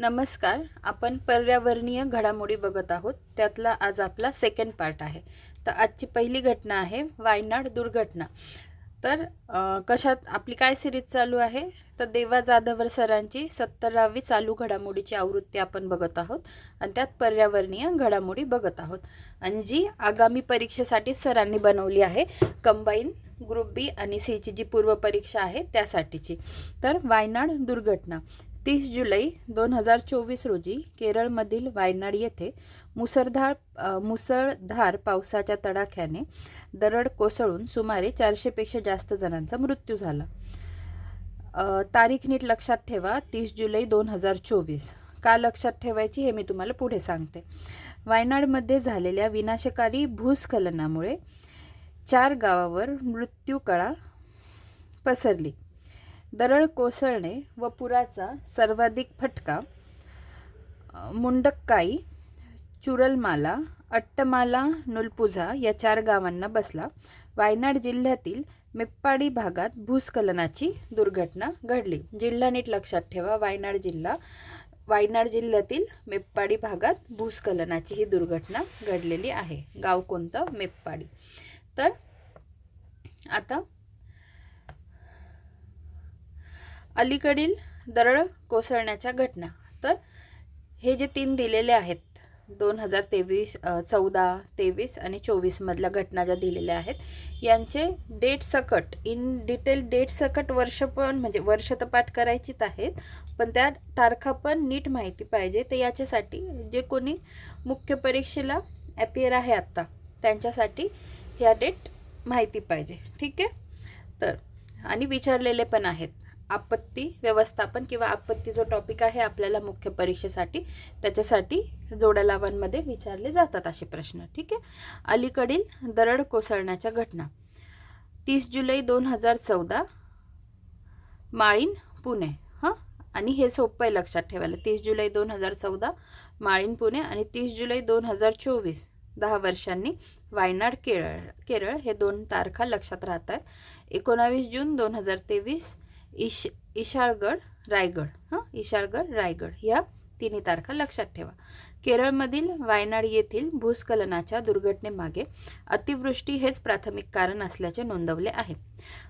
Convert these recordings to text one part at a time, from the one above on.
नमस्कार आपण पर्यावरणीय घडामोडी बघत आहोत. त्यातला आज आपला सेकंड पार्ट आहे. तर आजची पहिली घटना आहे वायनाड दुर्घटना. तर कशात आपली काय सिरीज चालू आहे? तर देवा जाधवर सरांची सत्तरावी चालू घडामोडीची आवृत्ती आपण बघत आहोत आणि त्यात पर्यावरणीय घडामोडी बघत आहोत. आणि जी आगामी परीक्षेसाठी सरांनी बनवली आहे कंबाईन ग्रुप बी आणि सीची जी पूर्व परीक्षा आहे त्यासाठीची. तर वायनाड दुर्घटना. तीस जुलै दोन हजार चोवीस रोजी केरळमधील वायनाड येथे मुसळधार मुसळधार पावसाच्या तडाख्याने दरड कोसळून सुमारे चारशेपेक्षा जास्त जणांचा मृत्यू झाला. तारीख नीट लक्षात ठेवा तीस जुलै दोन हजार चोवीस. का लक्षात ठेवायची हे मी तुम्हाला पुढे सांगते. वायनाडमध्ये झालेल्या विनाशकारी भूस्खलनामुळे चार गावावर मृत्यूकळा पसरली. दरड कोसळणे व पुराचा सर्वाधिक फटका मुंडक्काई चुरलमाला अट्टमाला नुलपुझा या चार गावांना बसला. वायनाड जिल्ह्यातील मेप्पाडी भागात भूस्खलनाची दुर्घटना घडली. जिल्हा नीट लक्षात ठेवा वायनाड जिल्हा वायनाड जिल्ह्यातील मेप्पाडी भागात भूस्खलनाची ही दुर्घटना घडलेली आहे. गाव कोणतं? मेप्पाडी. तर आता अलीकडील दरड कोसळण्याच्या घटना. तर हे जे तीन दिलेले आहेत दोन हजार तेवीस चौदा तेवीस आणि चोवीसमधल्या घटना ज्या दिलेल्या आहेत यांचे डेट सकट इन डिटेल डेट सकट वर्ष पण म्हणजे वर्ष तर पाठ करायचीच आहेत पण त्या तारखा पण नीट माहिती पाहिजे. तर याच्यासाठी जे कोणी मुख्य परीक्षेला ॲपियर आहे आत्ता त्यांच्यासाठी ह्या डेट माहिती पाहिजे. ठीक आहे? तर आणि विचारलेले पण आहेत. आपत्ती व्यवस्थापन किंवा आपत्ती जो टॉपिक आहे आपल्याला मुख्य परीक्षेसाठी त्याच्यासाठी जोडलावांमध्ये विचारले जातात असे प्रश्न ठीक आहे? अलीकडील दरड कोसळण्याच्या घटना. तीस जुलै दोन हजार चौदा माळीन पुणे हां? आणि हे सोपं आहे लक्षात ठेवायला. तीस जुलै दोन हजार चौदा माळीन पुणे आणि तीस जुलै दोन हजार चोवीस दहा वर्षांनी वायनाड केरळ केरळ हे दोन तारखा लक्षात राहत आहेत. एकोणावीस जून दोन हजार तेवीस इश इशाळगड रायगड हां? इशाळगड रायगड ह्या तिन्ही तारखा लक्षात ठेवा. केरळमधील वायनाड येथील भूस्खलनाच्या दुर्घटनेमागे अतिवृष्टी हेच प्राथमिक कारण असल्याचे नोंदवले आहे.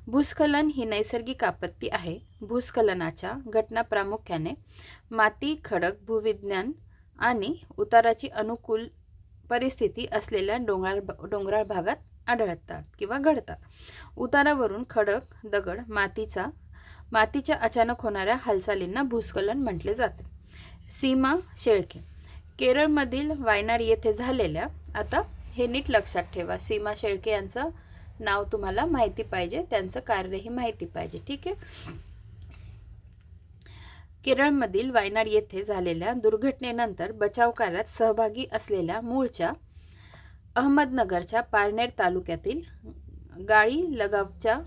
भूस्खलन ही नैसर्गिक आपत्ती आहे. भूस्खलनाच्या घटना प्रामुख्याने माती खडक भूविज्ञान आणि उताराची अनुकूल परिस्थिती असलेल्या डोंगराळ डोंगराळ भागात आढळतात किंवा घडतात. उतारावरून खडक दगड मातीचा मातीच्या अचानक होणाऱ्या हालचालींना भूस्खलन म्हटले जाते. सीमा शेळके. केरळमधील वायनाड येथे झालेल्या आता हे नीट लक्षात ठेवा सीमा शेळके यांचं नाव तुम्हाला माहिती पाहिजे त्यांचं कार्यही माहिती पाहिजे ठीक आहे? केरळमधील वायनाड येथे झालेल्या दुर्घटनेनंतर बचाव कार्यात सहभागी असलेल्या मूळच्या अहमदनगरच्या पारनेर तालुक्यातील गाळी लगावच्या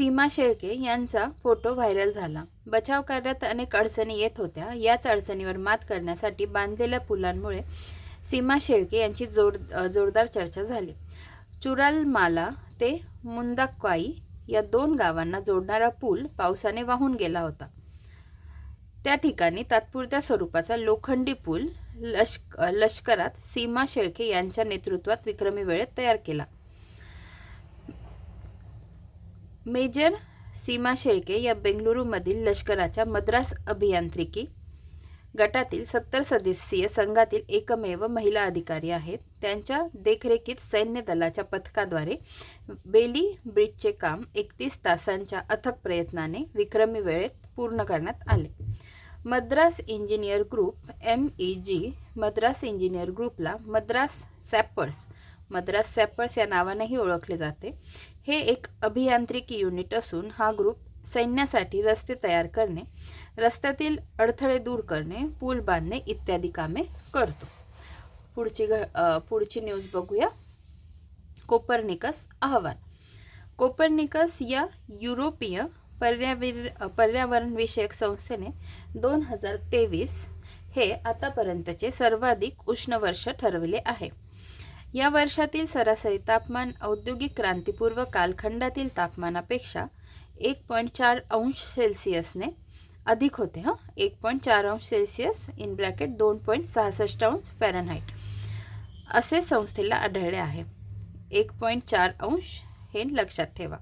सीमा शेळके यांचा फोटो व्हायरल झाला. बचाव कार्यात अनेक अडचणी येत होत्या. याच अडचणीवर मात करण्यासाठी बांधलेल्या पुलांमुळे सीमा शेळके यांची जोड जोरदार चर्चा झाली. चुरालमाला ते मुंदाक्वाई या दोन गावांना जोडणारा पूल पावसाने वाहून गेला होता. त्या ठिकाणी तात्पुरत्या स्वरूपाचा लोखंडी पूल लष्क लष्करात सीमा शेळके यांच्या नेतृत्वात विक्रमी वेळेत तयार केला. मेजर सीमा शेळके या बेंगलुरूमधील लष्कराच्या मद्रास अभियांत्रिकी गटातील सत्तर सदस्यीय संघातील एकमेव महिला अधिकारी आहेत. त्यांच्या देखरेखीत सैन्य दलाच्या पथकाद्वारे बेली ब्रिजचे काम एकतीस तासांच्या अथक प्रयत्नाने विक्रमी वेळेत पूर्ण करण्यात आले. Madras engineer group M E G Madras engineer ग्रुपला मद्रास सॅपर्स मद्रास सॅपर्स या नावानेही ओळखले जाते. हे एक अभियांत्रिकी युनिट असून हा ग्रुप सैन्यासाठी रस्ते तयार करणे रस्त्यातील अडथळे दूर करणे पूल बांधणे इत्यादी कामे करतो. पुढची घ पुढची न्यूज बघूया. कोपर्निकस अहवाल. कोपर्निकस या युरोपीय पर्यावीर पर्यावरणविषयक संस्थेने दोन हजार तेवीस हे आतापर्यंतचे सर्वाधिक उष्ण वर्ष ठरविले आहे. या वर्षातील सरासरी तापमान औद्योगिक क्रांतीपूर्व कालखंडातील तापमानापेक्षा एक पॉईंट चार अंश सेल्सिअसने अधिक होते हां. एक पॉईंट चार अंश सेल्सिअस इन ब्रॅकेट दोन पॉईंट सहासष्ट अंश फॅरनहाईट असे संस्थेला आढळले आहे. एक पॉईंट चार अंश हे लक्षात ठेवा.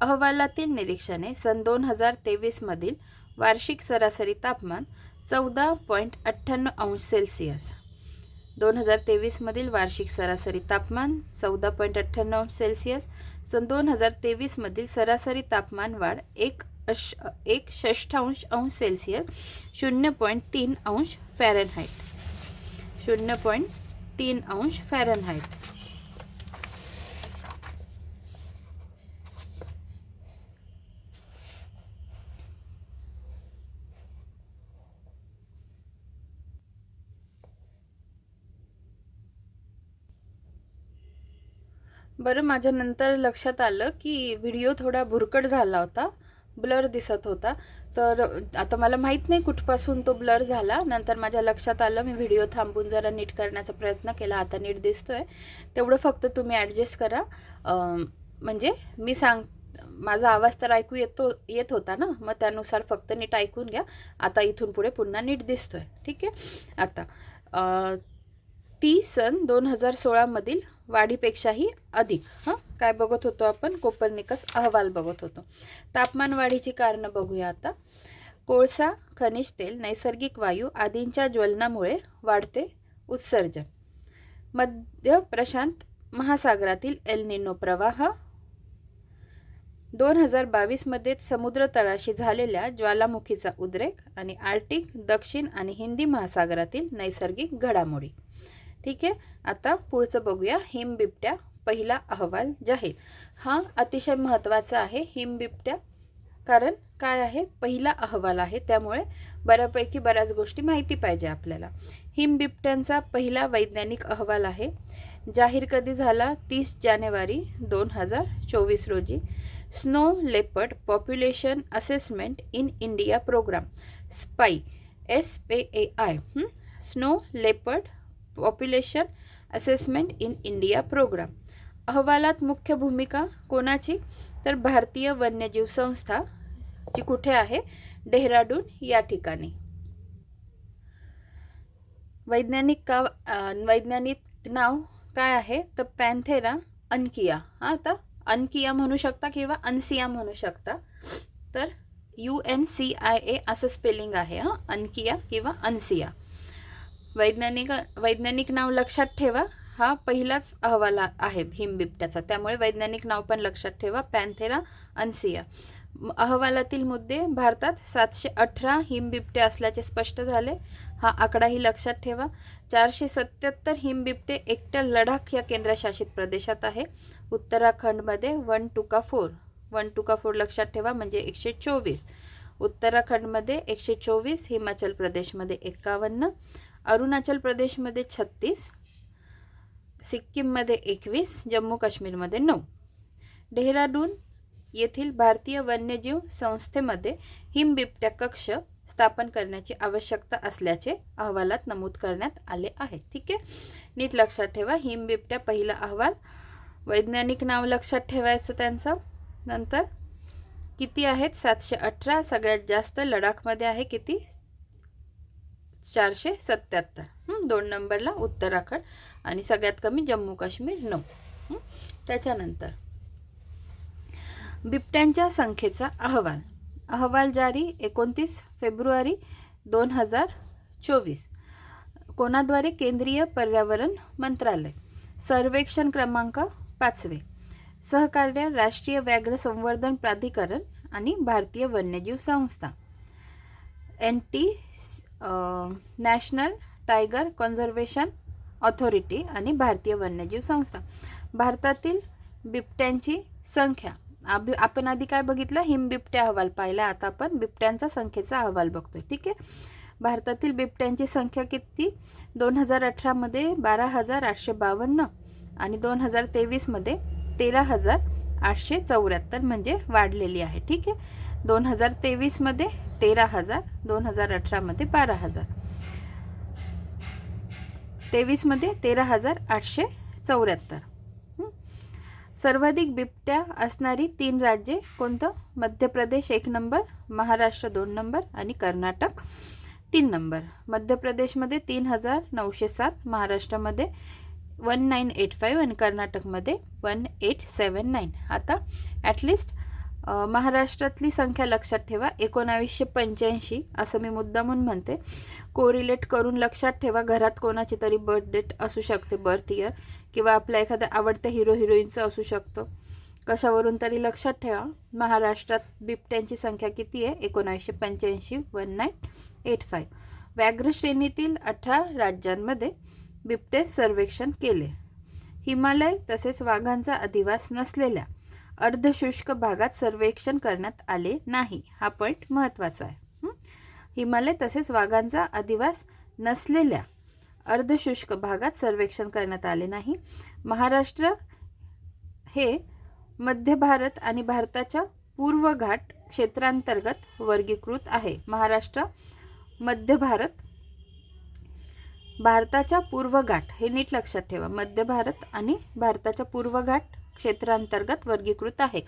अहवालातील निरीक्षणे सन दोन हजार तेवीसमधील वार्षिक सरासरी तापमान चौदा पॉईंट अठ्ठ्याण्णव अंश सेल्सिअस दोन हजार तेवीसमधील वार्षिक सरासरी तापमान चौदा पॉईंट अठ्ठ्याण्णव सेल्सिअस. सन दोन हजार तेवीसमधील सरासरी तापमान वाढ एक अश एक षष्ठांश अंश सेल्सिअस. शून्य पॉईंट तीन अंश फॅरनहाईट. शून्य पॉईंट तीन अंश फॅरनहाईट. बरं माझ्या नंतर लक्षात आलं की व्हिडिओ थोडा भुरकट झाला होता ब्लर दिसत होता. तर आता मला माहीत नाही कुठपासून तो ब्लर झाला. नंतर माझ्या लक्षात आलं मी व्हिडिओ थांबून जरा नीट करण्याचा प्रयत्न केला. आता नीट दिसतो आहे तेवढं फक्त तुम्ही ॲडजस्ट करा. म्हणजे मी सांग माझा आवाज तर ऐकू येतो येत होता ना? मग त्यानुसार फक्त नीट ऐकून घ्या. आता इथून पुढे पुन्हा नीट दिसतो आहे ठीक आहे? आता ती सन दोन हजार सोळामधील वाढीपेक्षाही अधिक. हां? काय बघत होतो आपण? कोपरनिकस अहवाल बघत होतो. तापमान वाढीची कारणं बघूया आता. कोळसा खनिज तेल नैसर्गिक वायू आदींच्या ज्वलनामुळे वाढते उत्सर्जन. मध्य प्रशांत महासागरातील एल निनो प्रवाह. दोन हजार बावीसमध्ये समुद्र तळाशी झालेल्या ज्वालामुखीचा उद्रेक आणि आर्टिक दक्षिण आणि हिंदी महासागरातील नैसर्गिक घडामोडी. ठीक आहे? आता पुढचं बघूया. हिमबिबट्या पहिला अहवाल जाहीर. हा अतिशय महत्त्वाचा आहे हिमबिबट्या. कारण काय आहे? पहिला अहवाल आहे त्यामुळे बऱ्यापैकी बऱ्याच गोष्टी माहिती पाहिजे आपल्याला. हिमबिबट्यांचा पहिला वैज्ञानिक अहवाल आहे जाहीर कधी झाला? तीस जानेवारी दोन हजार चोवीस रोजी. Snow leopard population assessment in India programme SPAI S P A I. Snow leopard population assessment in India programme अहवालात मुख्य भूमिका कोणाची? तर भारतीय वन्यजीव संस्था जी कुठे आहे? डेहराडून या ठिकाणी. वैज्ञानिक का वैज्ञानिक नाव काय आहे? तर पॅन्थेरा अनकिया. हां आता अनकिया म्हणू शकता किंवा अनसिया म्हणू शकता. तर U N C I A असं स्पेलिंग आहे हां. अनकिया किंवा अनसिया. वैज्ञानिक वैज्ञानिक नाव लक्षात ठेवा. हा पहिलाच अहवाल आहे हिमबिबट्याचा. त्यामुळे वैज्ञानिक नाव पण लक्षात ठेवा. पॅन्थेरा अनसिया. अहवालातील मुद्दे भारतात सातशे अठरा हिमबिबटे असल्याचे स्पष्ट झाले. हा आकडाही लक्षात ठेवा. चारशे सत्याहत्तर हिमबिबटे एकट्या लडाख या केंद्रशासित प्रदेशात आहे. उत्तराखंडमध्ये वन टुका फोर. वन टुका फोर लक्षात ठेवा म्हणजे एकशे चोवीस. उत्तराखंडमध्ये एकशे चोवीस हिमाचल प्रदेशमध्ये एकावन्न. अरुणाचल प्रदेशमध्ये छत्तीस सिक्कीममध्ये एकवीस जम्मू काश्मीरमध्ये नऊ. डेहराडून येथील भारतीय वन्यजीव संस्थेमध्ये हिमबिबट्या कक्ष स्थापन करण्याची आवश्यकता असल्याचे अहवालात नमूद करण्यात आले आहे. ठीक आहे? नीट लक्षात ठेवा हिमबिबट्या पहिला अहवाल. वैज्ञानिक नाव लक्षात ठेवायचं त्यांचं. नंतर किती आहेत? सातशे अठरा. सगळ्यात जास्त लडाखमध्ये आहे किती? चारशे सत्याहत्तर. दोन नंबरला उत्तराखंड आणि सगळ्यात कमी जम्मू काश्मीर नऊ. त्याच्यानंतर. बिबट्यांच्या संख्येचा अहवाल. अहवाल जारी एकोणतीस फेब्रुवारी दोन हजार चोवीस. कोणाद्वारे केंद्रीय पर्यावरण मंत्रालय? सर्वेक्षण क्रमांक पाचवे. सहकार्य राष्ट्रीय व्याघ्र संवर्धन प्राधिकरण आणि भारतीय वन्यजीव संस्था. N T national tiger conservation authority आणि भारतीय वन्यजीव संस्था. भारतातील बिबट्यांची संख्या. आपण आधी काय बघितलं? हिमबिबट्या अहवाल पाहिला. आता आपण बिबट्यांचा संख्येचा अहवाल बघतोय. ठीक आहे? भारतातील बिबट्यांची संख्या किती? दोन हजार अठरामध्ये बारा हजार आठशे बावन्न आणि दोन हजार तेवीसमध्ये तेरा हजार आठशे चौऱ्याहत्तर म्हणजे वाढलेली आहे. ठीक आहे? दोन हजार तेवीसमध्ये तेरा हजार दोन हजार अठरामध्ये बारा हजार. तेवीसमध्ये तेरा हजार आठशे चौऱ्याहत्तर. सर्वाधिक बिबट्या असणारी तीन राज्ये कोणतं? मध्य प्रदेश एक नंबर महाराष्ट्र दोन नंबर आणि कर्नाटक तीन नंबर. मध्य प्रदेशमध्ये तीन हजार नऊशे सात महाराष्ट्रामध्ये वन नाईन एट फाईव्ह आणि कर्नाटकमध्ये वन एट सेवन नाईन. आता ॲटलिस्ट महाराष्ट्रातली संख्या लक्षात ठेवा. एकोणावीसशे पंच्याऐंशी असं मी मुद्दामून म्हणते. कोरिलेट करून लक्षात ठेवा घरात कोणाची तरी बर्थ डेट असू शकते बर्थ इयर किंवा आपल्या एखाद्या आवडत्या हिरो हिरोईनचं असू शकतं. कशावरून तरी लक्षात ठेवा. महाराष्ट्रात बिबट्यांची संख्या किती आहे? एकोणावीसशे पंच्याऐंशी वन नाईन एट फाईव्ह. व्याघ्र श्रेणीतील अठरा राज्यांमध्ये बिबटे सर्वेक्षण केले. हिमालय तसेच वाघांचा अधिवास नसलेल्या अर्धशुष्क भागात सर्वेक्षण करण्यात आले नाही. हा पॉईंट महत्त्वाचा आहे. हिमालय तसेच वाघांचा अधिवास नसलेल्या अर्धशुष्क भागात सर्वेक्षण करण्यात आले नाही. महाराष्ट्र हे मध्य भारत आणि भारताच्या पूर्व घाट क्षेत्रांतर्गत वर्गीकृत आहे. महाराष्ट्र मध्य भारत भारताच्या पूर्व घाट. हे नीट लक्षात ठेवा. मध्य भारत आणि भारताच्या पूर्व घाट क्षेत्रांतर्गत वर्गीकृत आहे.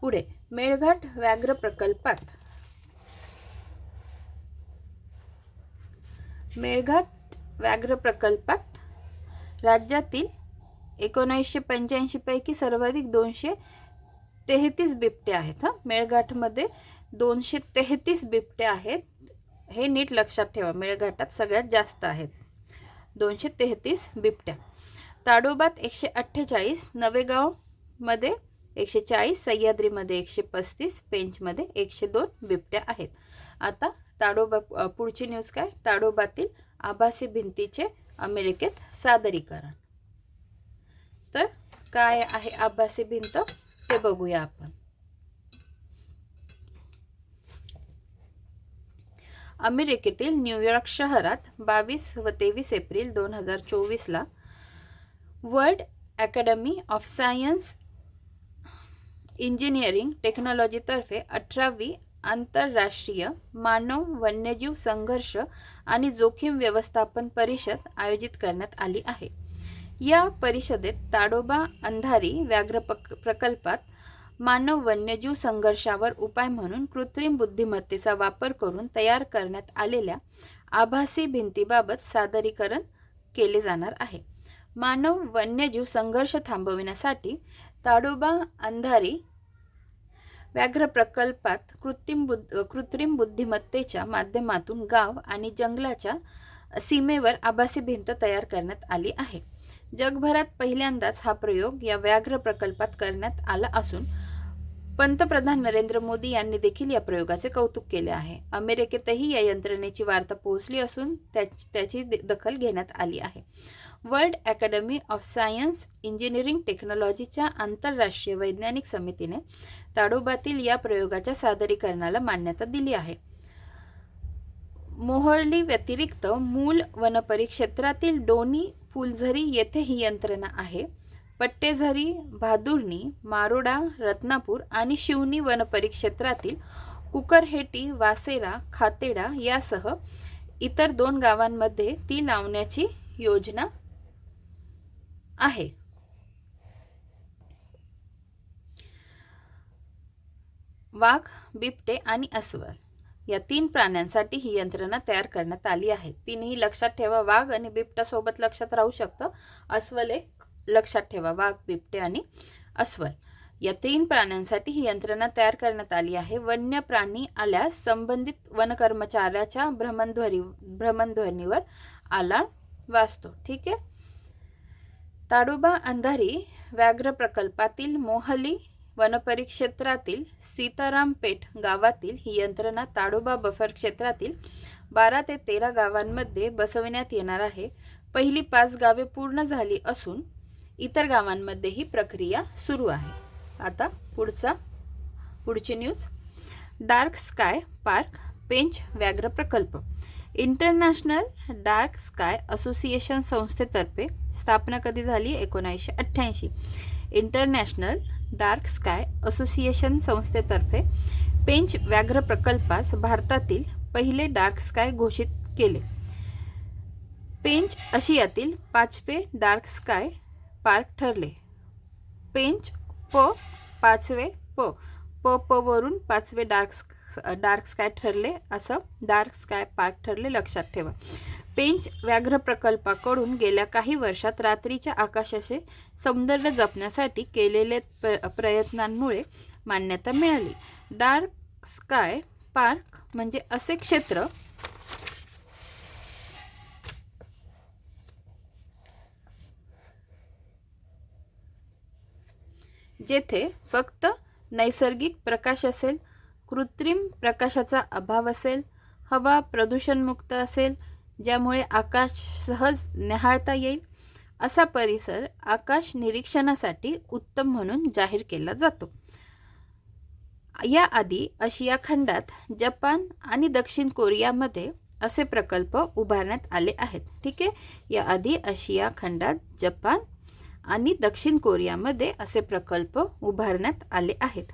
पुढे मेळघाट व्याघ्र प्रकल्पात मेळघाट व्याघ्र प्रकल्पात राज्यातील एकोणीसशे पंच्याऐंशी पैकी सर्वाधिक दोनशे तेहतीस बिबटे आहेत हां. मेळघाटमध्ये दोनशे तेहतीस बिबटे आहेत हे नीट लक्षात ठेवा. मेळघाटात सगळ्यात जास्त आहेत. दोनशे तेहतीस बिबट्या. ताडोबात एकशे अठ्ठेचाळीस नवेगाव मध्ये एकशे चाळीस सह्याद्रीमध्ये एकशे पस्तीस पेंचमध्ये एकशे दोन बिबट्या आहेत. आता ताडोबा पुढची न्यूज काय? ताडोबातील आभासी भिंतीचे अमेरिकेत सादरीकरण. तर काय आहे आभासी भिंत? ते बघूया आपण. अमेरिकेतील न्यूयॉर्क शहरात बावीस व तेवीस एप्रिल दोन हजार चोवीसला world academy of science engineering टेक्नॉलॉजीतर्फे अठरावी आंतरराष्ट्रीय मानव वन्यजीव संघर्ष आणि जोखीम व्यवस्थापन परिषद आयोजित करण्यात आली आहे. या परिषदेत ताडोबा अंधारी व्याघ्र प्रकल्पात मानव वन्यजीव संघर्षावर उपाय म्हणून कृत्रिम बुद्धिमत्तेचा वापर करून तयार करण्यात आलेल्या आभासी भिंतीबाबत सादरीकरण केले जाणार आहे. मानव वन्यजीव संघर्ष थांबविण्यासाठी ताडोबा अंधारी व्याघ्र प्रकल्पात कृत्रिम बुद्ध कृत्रिम बुद्धिमत्तेच्या माध्यमातून गाव आणि जंगलाच्या सीमेवर आभासी भिंत तयार करण्यात आली आहे. जगभरात पहिल्यांदाच हा प्रयोग या व्याघ्र प्रकल्पात करण्यात आला असून पंतप्रधान नरेंद्र मोदी यांनी देखील या प्रयोगाचे कौतुक केले आहे. अमेरिकेतही या यंत्रणेची वार्ता पोहोचली असून त्याची दखल घेण्यात आली आहे. World academy of science engineering टेक्नॉलॉजीच्या आंतरराष्ट्रीय वैज्ञानिक समितीने ताडोबातील या प्रयोगाच्या सादरीकरणाला मान्यता दिली आहे. मोहर्ली व्यतिरिक्त मूल वनपरिक्षेत्रातील डोनी फुलझरी येथे ही यंत्रणा आहे. पट्टेझरी भादुर्णी मारोडा रत्नापूर आणि शिवनी वनपरिक्षेत्रातील कुकरहेटी वासेरा खातेडा यासह इतर दोन गावांमध्ये ती लावण्याची योजना आहे. वाघ बिबटे आणि अस्वल या तीन प्राण्यांसाठी ही यंत्रणा तयार करण्यात आली आहे. तीनही लक्षात ठेवा वाघ आणि बिबट्या सोबत लक्षात राहू शकतं. अस्वल एक लक्षात ठेवा वाघ बिबटे आणि अस्वल. या तीन प्राण्यांसाठी ही यंत्रणा तयार करण्यात आली आहे. वन्य प्राणी आल्यास संबंधित वनकर्मचाऱ्याच्या भ्रमणध्वनी भ्रमणध्वनीवर आला वाचतो ठीक आहे? ताडोबा अंधारी व्याघ्र प्रकल्पातील मोहली वनपरिक्षेत्रातील सीतारामपेठ गावातील ही यंत्रणा ताडोबा बफर क्षेत्रातील बारा ते तेरा गावांमध्ये बसवण्यात येणार आहे. पहिली पाच गावे पूर्ण झाली असून इतर गावांमध्ये ही प्रक्रिया सुरू आहे. आता पुढचा पुढची news dark sky park Pench व्याघ्र प्रकल्प. इंटरनॅशनल डार्क स्काय असोसिएशन संस्थेतर्फे स्थापना कधी झाली? एकोणीसशे अठ्ठ्याऐंशी. इंटरनॅशनल डार्क स्काय असोसिएशन संस्थेतर्फे पेंच व्याघ्र प्रकल्पास भारतातील पहिले डार्क स्काय घोषित केले. पेंच आशियातील पाचवे डार्क स्काय पार्क ठरले. पेंच प पाचवे प. प प वरून पाचवे डार्क डार्क स्काय ठरले असं डार्क स्काय पार्क ठरले लक्षात ठेवा. पेंच व्याघ्र प्रकल्पाकडून गेल्या काही वर्षात रात्रीच्या आकाशाचे सौंदर्य जपण्यासाठी केलेले प्र प्रयत्नांमुळे मान्यता मिळाली. डार्क स्काय पार्क म्हणजे असे क्षेत्र जेथे फक्त नैसर्गिक प्रकाश असेल कृत्रिम प्रकाशाचा अभाव असेल हवा प्रदूषणमुक्त असेल ज्यामुळे आकाश सहज निहाळता येईल असा परिसर आकाश निरीक्षणासाठी उत्तम म्हणून जाहीर केला जातो. याआधी आशिया खंडात जपान आणि दक्षिण कोरियामध्ये असे प्रकल्प उभारण्यात आले आहेत. ठीक आहे? याआधी आशिया खंडात जपान आणि दक्षिण कोरियामध्ये असे प्रकल्प उभारण्यात आले आहेत.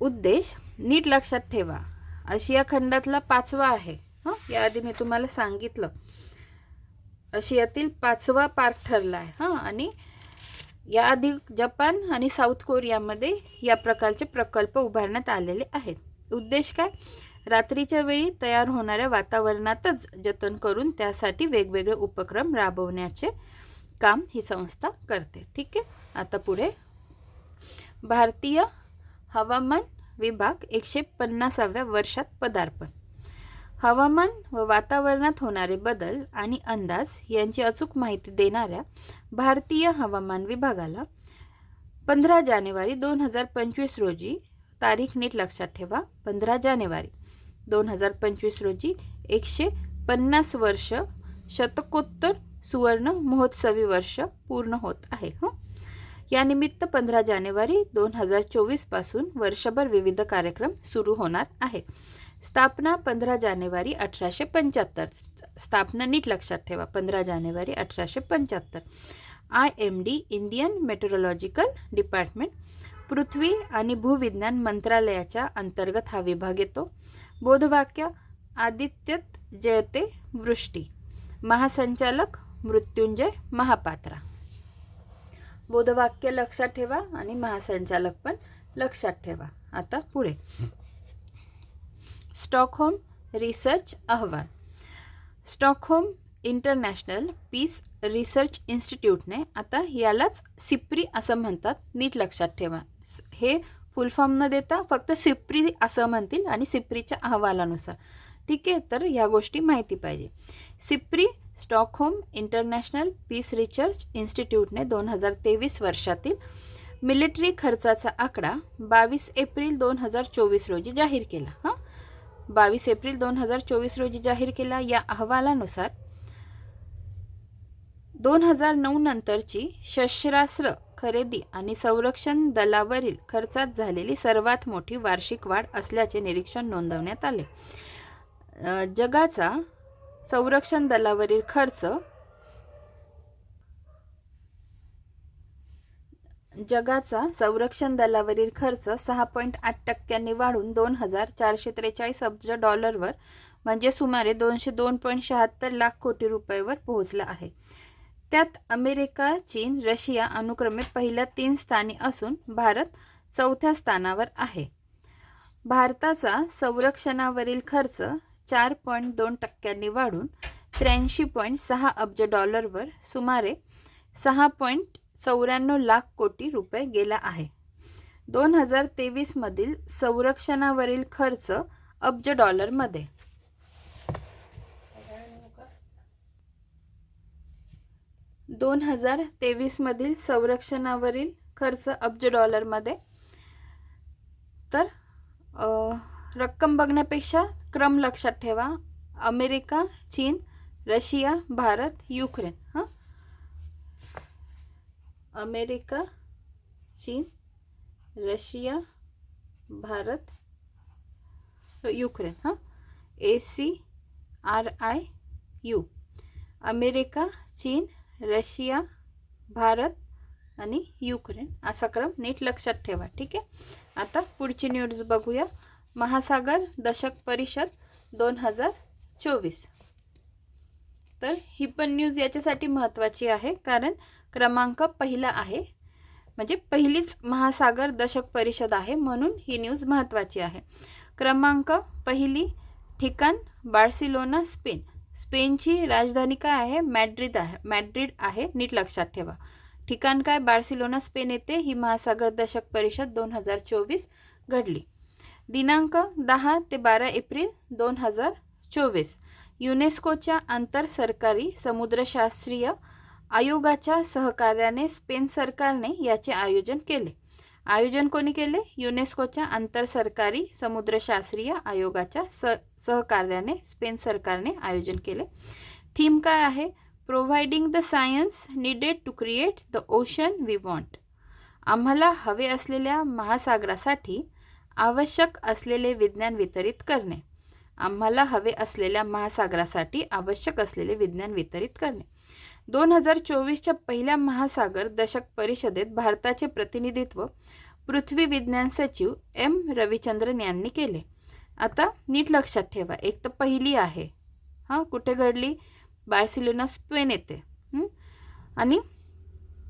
उद्देश नीट लक्षात ठेवा. आशिया खंडातला पाचवा आहे. हं? याआधी मी तुम्हाला सांगितलं. आशियातील पाचवा पार्क ठरला आहे हां? आणि याआधी जपान आणि साऊथ कोरियामध्ये या प्रकारचे प्रकल्प उभारण्यात आलेले आहेत. उद्देश काय? रात्रीच्या वेळी तयार होणाऱ्या वातावरणातच जतन करून त्यासाठी वेगवेगळे उपक्रम राबवण्याचे काम ही संस्था करते ठीक आहे? आता पुढे. भारतीय हवामान विभाग एकशे पन्नासाव्या वर्षात पदार्पण. हवामान व वातावरणात होणारे बदल आणि अंदाज यांची अचूक माहिती देणाऱ्या भारतीय हवामान विभागाला पंधरा जानेवारी दोन हजार पंचवीस रोजी तारीख नीट लक्षात ठेवा. पंधरा जानेवारी दोन हजार पंचवीस रोजी एकशे पन्नास वर्ष शतकोत्तर सुवर्ण महोत्सवी वर्ष पूर्ण होत आहे हं? यानिमित्त पंधरा जानेवारी दोन हजार चोवीसपासून वर्षभर विविध कार्यक्रम सुरू होणार आहेत. स्थापना पंधरा जानेवारी अठराशे पंच्याहत्तर. स्थापना नीट लक्षात ठेवा पंधरा जानेवारी अठराशे पंच्याहत्तर. I M D Indian meteorological department पृथ्वी आणि भूविज्ञान मंत्रालयाच्या अंतर्गत हा विभाग येतो. बोधवाक्य आदित्यत जयते वृष्टी. महासंचालक मृत्युंजय महापात्रा. बोधवाक्य लक्षात ठेवा आणि महासंचालक पण लक्षात ठेवा. आता पुढे. स्टॉकहोम रिसर्च अहवाल. स्टॉकहोम इंटरनॅशनल पीस रिसर्च इन्स्टिट्यूटने आता यालाच सिप्री असं म्हणतात नीट लक्षात ठेवा. हे फुल फॉर्म न देता फक्त सिप्री असं म्हणतील आणि सिप्रीच्या अहवालानुसार. ठीक आहे तर ह्या गोष्टी माहिती पाहिजे. SIPRI Stockholm international peace research इन्स्टिट्यूटने दोन हजार तेवीस वर्षातील मिलिटरी खर्चाचा आकडा बावीस एप्रिल दोन हजार चोवीस रोजी जाहीर केला. हां? बावीस एप्रिल दोन हजार चोवीस रोजी जाहीर केला. या अहवालानुसार दोन हजार नऊ नंतरची शस्त्रास्त्र खरेदी आणि संरक्षण दलावरील खर्चात झालेली सर्वात मोठी वार्षिक वाढ असल्याचे निरीक्षण नोंदवण्यात आले. जगाचा संरक्षण दलावरील खर्च जगाचा संरक्षण दलावरील खर्च सहा पॉईंट आठ टक्क्यांनी वाढून दोन हजार चारशे त्रेचाळीस अब्ज डॉलरवर म्हणजे सुमारे दोनशे दोन पॉईंट शहात्तर लाख कोटी रुपयेवर पोहोचला आहे. त्यात अमेरिका चीन रशिया अनुक्रमे पहिल्या तीन स्थानी असून भारत चौथ्या स्थानावर आहे. भारताचा संरक्षणावरील खर्च चार पॉईंट दोन टक्क्यांनी वाढून त्र्याऐंशी पॉईंट सहा अब्ज डॉलरवर सुमारे सहा पॉईंट चौऱ्याण्णव लाख कोटी रुपये गेला आहे. दोन हजार तेवीसमधील संरक्षणावरील खर्च अब्ज डॉलरमध्ये. दोन हजार तेवीसमधील संरक्षणावरील खर्च अब्ज डॉलरमध्ये. तर रक्कम बघण्यापेक्षा क्रम लक्षात ठेवा. अमेरिका चीन रशिया भारत युक्रेन हां? अमेरिका चीन रशिया भारत युक्रेन हां? A C R I U. America चीन रशिया भारत आणि युक्रेन असा क्रम नीट लक्षात ठेवा ठीक आहे? आता पुढची न्यूज बघूया. महासागर दशक परिषद दोन हजार चोवीस. तर ही पण न्यूज याच्यासाठी महत्त्वाची आहे कारण क्रमांक पहिला आहे. म्हणजे पहिलीच महासागर दशक परिषद आहे म्हणून ही न्यूज महत्त्वाची आहे. क्रमांक पहिली ठिकाण बार्सिलोना स्पेन. स्पेनची राजधानी काय आहे? मॅड्रिड आहे. मॅड्रिड आहे नीट लक्षात ठेवा. ठिकाण काय? बार्सिलोना स्पेन येथे ही महासागर दशक परिषद दोन हजार चोवीस घडली. दिनांक दहा ते बारा एप्रिल दोन हजार चोवीस. युनेस्कोच्या आंतरसरकारी समुद्रशास्त्रीय आयोगाच्या सहकार्याने स्पेन सरकारने याचे आयोजन केले. आयोजन कोणी केले? युनेस्कोच्या आंतरसरकारी समुद्रशास्त्रीय आयोगाच्या स सहकार्याने स्पेन सरकारने आयोजन केले. थीम काय आहे? Providing the science needed to create the ocean we want आम्हाला हवे असलेल्या महासागरासाठी आवश्यक असलेले विज्ञान वितरित करणे. आम्हाला हवे असलेल्या महासागरासाठी आवश्यक असलेले विज्ञान वितरित करणे. दोन हजार चोवीसच्या पहिल्या महासागर दशक परिषदेत भारताचे प्रतिनिधित्व पृथ्वी विज्ञान सचिव एम रविचंद्रन यांनी केले. आता नीट लक्षात ठेवा एक तर पहिली आहे. हां कुठे घडली? बार्सिलोना स्पेन येते आणि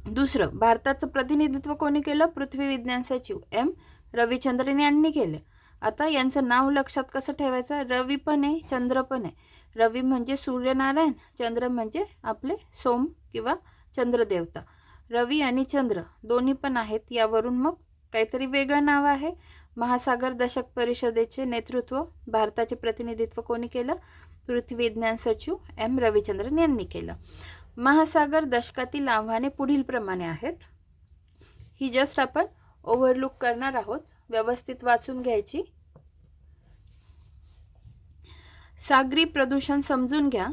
दुसरं भारताचं प्रतिनिधित्व कोणी केलं? पृथ्वी विज्ञान सचिव एम रविचंद्रन यांनी केले. आता यांचं नाव लक्षात कसं ठेवायचं? रवी पण आहे चंद्र पण आहे. रवी म्हणजे सूर्यनारायण चंद्र म्हणजे आपले सोम किंवा चंद्रदेवता. रवी आणि चंद्र दोन्ही पण आहेत यावरून मग काहीतरी वेगळं नाव आहे. महासागर दशक परिषदेचे नेतृत्व भारताचे प्रतिनिधित्व कोणी केलं? पृथ्वी विज्ञान सचिव एम रविचंद्रन यांनी केलं. महासागर दशकातील आव्हाने पुढील प्रमाणे आहेत. ही जस्ट आपण ओव्हरलुक करणार आहोत. व्यवस्थित वाचून घ्यायची. सागरी प्रदूषण समजून घ्या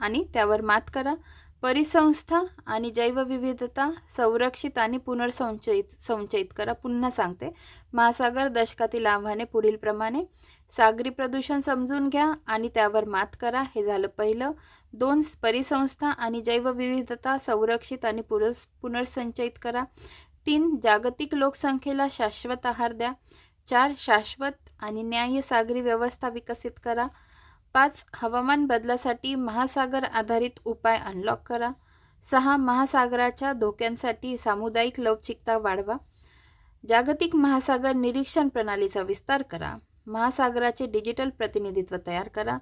आणि त्यावर मात करा. परिसंस्था आणि जैवविविधता संरक्षित आणि पुनर्संचयित संचयित करा. पुन्हा सांगते. महासागर दशकातील आव्हाने पुढील प्रमाणे. सागरी प्रदूषण समजून घ्या आणि त्यावर मात करा. हे झालं पहिलं. दोन परिसंस्था आणि जैवविविधता संरक्षित आणि पुरस पुनर्संचयित करा. तीन जागतिक लोकसंख्येला शाश्वत आहार द्या. चार शाश्वत आणि न्याय्य सागरी व्यवस्था विकसित करा. पाच हवामान बदलासाठी महासागर आधारित उपाय अनलॉक करा. सहा महासागराच्या धोक्यांसाठी सामुदायिक लवचिकता वाढवा. जागतिक महासागर निरीक्षण प्रणालीचा विस्तार करा. महासागराचे डिजिटल प्रतिनिधित्व तयार करा.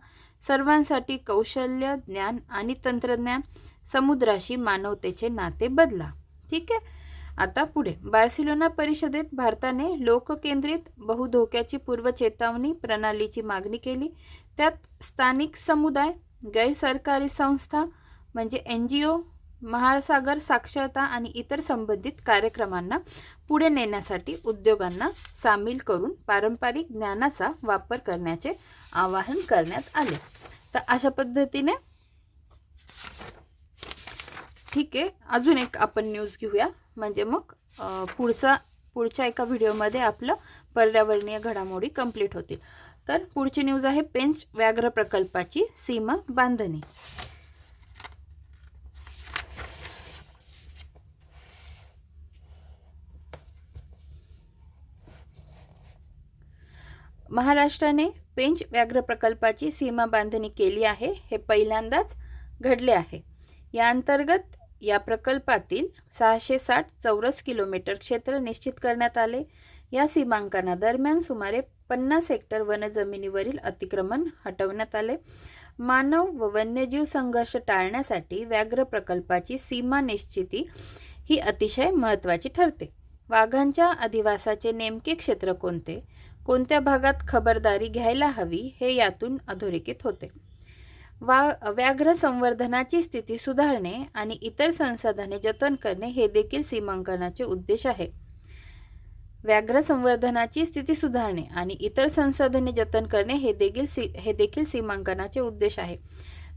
सर्वांसाठी कौशल्य ज्ञान आणि तंत्रज्ञान समुद्राशी मानवतेचे नाते बदला. ठीक आहे? आता पुढे. बार्सिलोना परिषदेत भारताने लोककेंद्रित बहुधोक्याची पूर्वचेतावणी प्रणालीची मागणी केली. त्यात स्थानिक समुदाय गैरसरकारी संस्था म्हणजे एन जी ओ महासागर साक्षरता आणि इतर संबंधित कार्यक्रमांना पुढे नेण्यासाठी उद्योगांना सामील करून पारंपरिक ज्ञानाचा वापर करण्याचे आवाहन करण्यात आले. तर अशा पद्धतीने ठीक आहे. अजून एक आपण न्यूज घेऊया. म्हणजे मग पुढचा पुढच्या एका व्हिडिओमध्ये आपलं पर्यावरणीय घडामोडी कंप्लीट होतील. तर पुढची न्यूज आहे पेंच व्याघ्र प्रकल्पाची सीमा बांधणी. महाराष्ट्राने पेंच व्याघ्र प्रकल्पाची सीमा बांधणी केली आहे हे पहिल्यांदाच घडले आहे. या अंतर्गत या प्रकल्पातील सहाशे साठ चौरस किलोमीटर क्षेत्र निश्चित करण्यात आले. या सीमांकनादरम्यान सुमारे पन्नास हेक्टर वनजमिनीवरील अतिक्रमण हटवण्यात आले. मानव व वन्यजीव संघर्ष टाळण्यासाठी व्याघ्र प्रकल्पाची सीमा निश्चिती ही अतिशय महत्त्वाची ठरते. वाघांच्या अधिवासाचे नेमके क्षेत्र कोणते? कोणत्या भागात खबरदारी घ्यायला हवी हे यातून अधोरेखित होते. वा व्याघ्र संवर्धनाची स्थिती सुधारणे आणि इतर संसाधने जतन करणे हे देखील सीमांकनाचे उद्देश आहे. व्याघ्र संवर्धनाची स्थिती सुधारणे आणि इतर संसाधने जतन करणे हे देखील सी हे देखील सीमांकनाचे उद्देश आहे.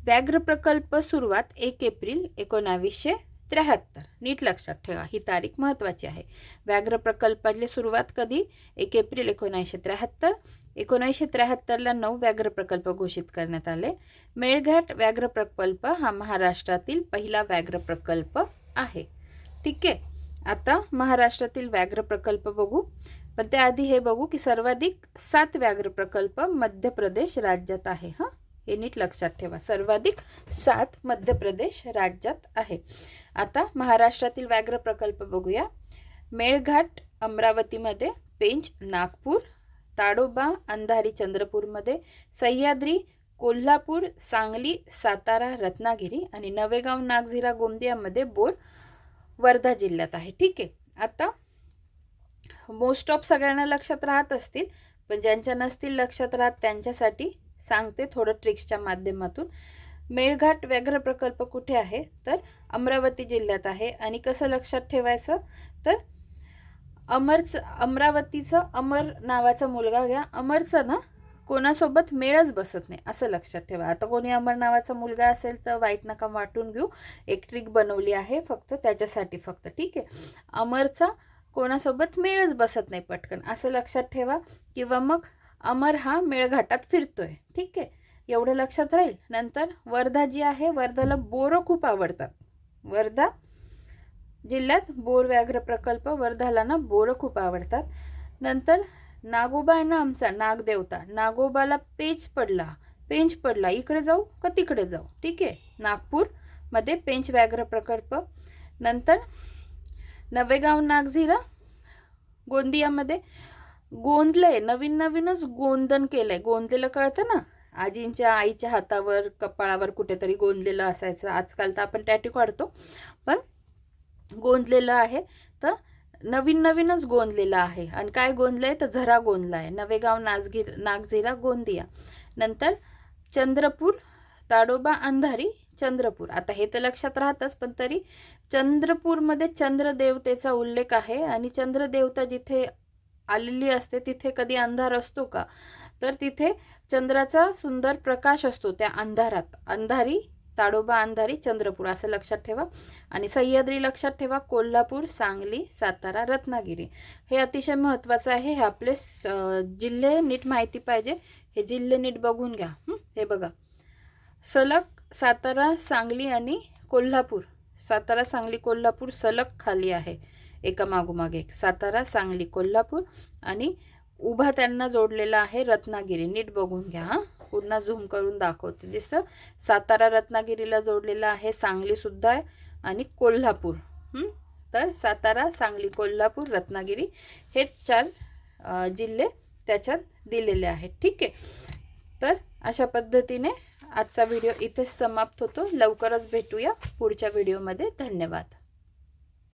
व्याघ्र प्रकल्प सुरुवात एक एप्रिल एकोणावीसशे त्र्याहत्तर. नीट लक्षात ठेवा ही तारीख महत्त्वाची आहे. व्याघ्र प्रकल्पाची सुरुवात कधी? एक एप्रिल एकोणीसशे त्र्याहत्तर. एकोणीसशे त्र्याहत्तरला नऊ व्याघ्र प्रकल्प घोषित करण्यात आले. मेळघाट व्याघ्र प्रकल्प हा महाराष्ट्रातील पहिला व्याघ्र प्रकल्प आहे. ठीक आहे. आता महाराष्ट्रातील व्याघ्र प्रकल्प बघू. पण त्याआधी हे बघू की सर्वाधिक सात व्याघ्र प्रकल्प मध्य प्रदेश राज्यात आहे हां? हे नीट लक्षात ठेवा. सर्वाधिक सात मध्य प्रदेश राज्यात आहे. आता महाराष्ट्रातील व्याघ्र प्रकल्प बघूया. मेळघाट अमरावतीमध्ये पेंच नागपूर ताडोबा अंधारी चंद्रपूरमध्ये सह्याद्री कोल्हापूर सांगली सातारा रत्नागिरी आणि नवेगाव नागझिरा गोंदियामध्ये बोर वर्धा जिल्ह्यात आहे. ठीक आहे? आता मोस्ट ऑफ सगळ्यांना लक्षात राहत असतील पण ज्यांच्या नसतील लक्षात राहत त्यांच्यासाठी सांगते थोडं ट्रिक्सच्या माध्यमातून. मेळघाट व्याघ्र प्रकल्प कुठे आहे? तर अमरावती जिल्ह्यात आहे. आणि कसं लक्षात ठेवायचं? तर अमरचं अमरावतीचं अमर नावाचा मुलगा घ्या. अमरचं ना कोणासोबत मेळच बसत नाही असं लक्षात ठेवा. आता कोणी अमर नावाचा मुलगा असेल तर वाईट नका वाटून घेऊ. एक ट्रिक बनवली आहे फक्त त्याच्यासाठी फक्त. ठीक आहे? अमरचा कोणासोबत मेळच बसत नाही पटकन असं लक्षात ठेवा. किंवा मग अमर हा मेळघाटात फिरतोय. ठीक आहे? एवढं लक्षात राहील. नंतर वर्धा जी आहे वर्धाला बोरं खूप आवडतात. वर्धा जिल्ह्यात बोर व्याघ्र प्रकल्प वर्धाला ना बोरं खूप आवडतात. नंतर नागोबा आहे ना आमचा नागदेवता. नागोबाला पेच पडला. पेंच पडला. इकडे जाऊ का तिकडे जाऊ? ठीक आहे. नागपूरमध्ये पेंच व्याघ्र प्रकल्प. नंतर नवेगाव नागझिरा गोंदियामध्ये गोंदलंय. नवीन नवीनच गोंदन केलंय. गोंदलेलं कळतं ना? आजींच्या आईच्या हातावर कपाळावर कुठेतरी गोंदलेलं असायचं. आजकाल तर आपण टॅटू काढतो. पण गोंदलेलं आहे. तर नवीन नवीनच गोंदलेलं आहे. आणि काय गोंदलं आहे तर झरा गोंदला आहे नवेगाव नाजगीर नागझिरा गोंदिया. नंतर चंद्रपूर ताडोबा अंधारी चंद्रपूर. आता हे तर लक्षात राहतच पण तरी चंद्रपूरमध्ये चंद्रदेवतेचा उल्लेख आहे. आणि चंद्रदेवता जिथे आलेली असते तिथे कधी अंधार असतो का? तर तिथे चंद्राचा सुंदर प्रकाश असतो त्या अंधारात. अंधारी ताडोबा अंधारी चंद्रपूर असं लक्षात ठेवा. आणि सह्याद्री लक्षात ठेवा कोल्हापूर सांगली सातारा रत्नागिरी. हे अतिशय महत्त्वाचं आहे. हे आपले जिल्हे नीट माहिती पाहिजे. हे जिल्हे नीट बघून घ्या. हे बघा. सलग सातारा सांगली आणि कोल्हापूर. सातारा सांगली कोल्हापूर सलग खाली आहे. एका मागोमाग एक. सातारा सांगली कोल्हापूर आणि उभा त्यांना जोडलेला आहे रत्नागिरी. नीट बघून घ्या. हां? पुन्हा झूम करून दाखवते. दिसतं सातारा रत्नागिरीला जोडलेला आहे सांगलीसुद्धा आहे आणि कोल्हापूर. तर सातारा सांगली कोल्हापूर रत्नागिरी हेच चार जिल्हे त्याच्यात दिलेले आहेत. ठीक आहे? तर अशा पद्धतीने आजचा व्हिडिओ इथेच समाप्त होतो. लवकरच भेटूया पुढच्या व्हिडिओमध्ये. धन्यवाद.